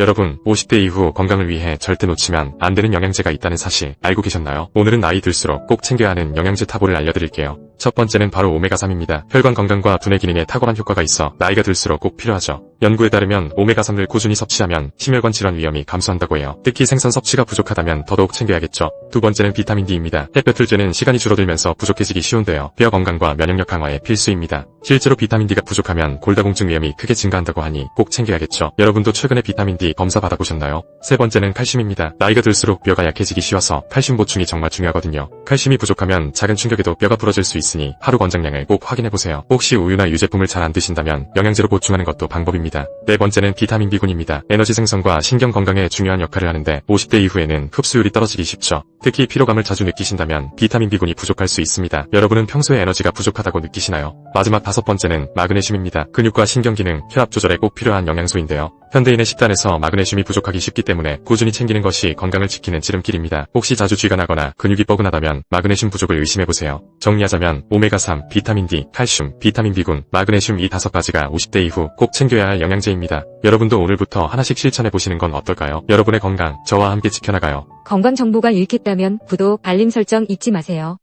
여러분, 50대 이후 건강을 위해 절대 놓치면 안 되는 영양제가 있다는 사실 알고 계셨나요? 오늘은 나이 들수록 꼭 챙겨야 하는 영양제 타보를 알려드릴게요. 첫 번째는 바로 오메가3입니다. 혈관 건강과 두뇌 기능에 탁월한 효과가 있어 나이가 들수록 꼭 필요하죠. 연구에 따르면 오메가3를 꾸준히 섭취하면 심혈관 질환 위험이 감소한다고 해요. 특히 생선 섭취가 부족하다면 더더욱 챙겨야겠죠. 두 번째는 비타민 D입니다. 햇볕을 쬐는 시간이 줄어들면서 부족해지기 쉬운데요. 뼈 건강과 면역력 강화에 필수입니다. 실제로 비타민 D가 부족하면 골다공증 위험이 크게 증가한다고 하니 꼭 챙겨야겠죠. 여러분도 최근에 비타민 D 검사 받아보셨나요? 세 번째는 칼슘입니다. 나이가 들수록 뼈가 약해지기 쉬워서 칼슘 보충이 정말 중요하거든요. 칼슘이 부족하면 작은 충격에도 뼈가 부러질 수 있으니 하루 권장량을 꼭 확인해보세요. 혹시 우유나 유제품을 잘 안 드신다면 영양제로 보충하는 것도 방법입니다. 네 번째는 비타민 B군입니다. 에너지 생성과 신경 건강에 중요한 역할을 하는데 50대 이후에는 흡수율이 떨어지기 쉽죠. 특히 피로감을 자주 느끼신다면 비타민 B군이 부족할 수 있습니다. 여러분은 평소에 에너지가 부족하다고 느끼시나요? 마지막 다섯 번째는 마그네슘입니다. 근육과 신경 기능, 혈압 조절에 꼭 필요한 영양소인데요. 현대인의 식단에서 마그네슘이 부족하기 쉽기 때문에 꾸준히 챙기는 것이 건강을 지키는 지름길입니다. 혹시 자주 쥐가 나거나 근육이 뻐근하다면 마그네슘 부족을 의심해보세요. 정리하자면 오메가3, 비타민 D, 칼슘, 비타민 B군, 마그네슘 이 다섯 가지가 50대 이후 꼭 챙겨야 할 영양제입니다. 여러분도 오늘부터 하나씩 실천해보시는 건 어떨까요? 여러분의 건강, 저와 함께 지켜나가요. 건강 정보가 유익했다면 구독, 알림 설정 잊지 마세요.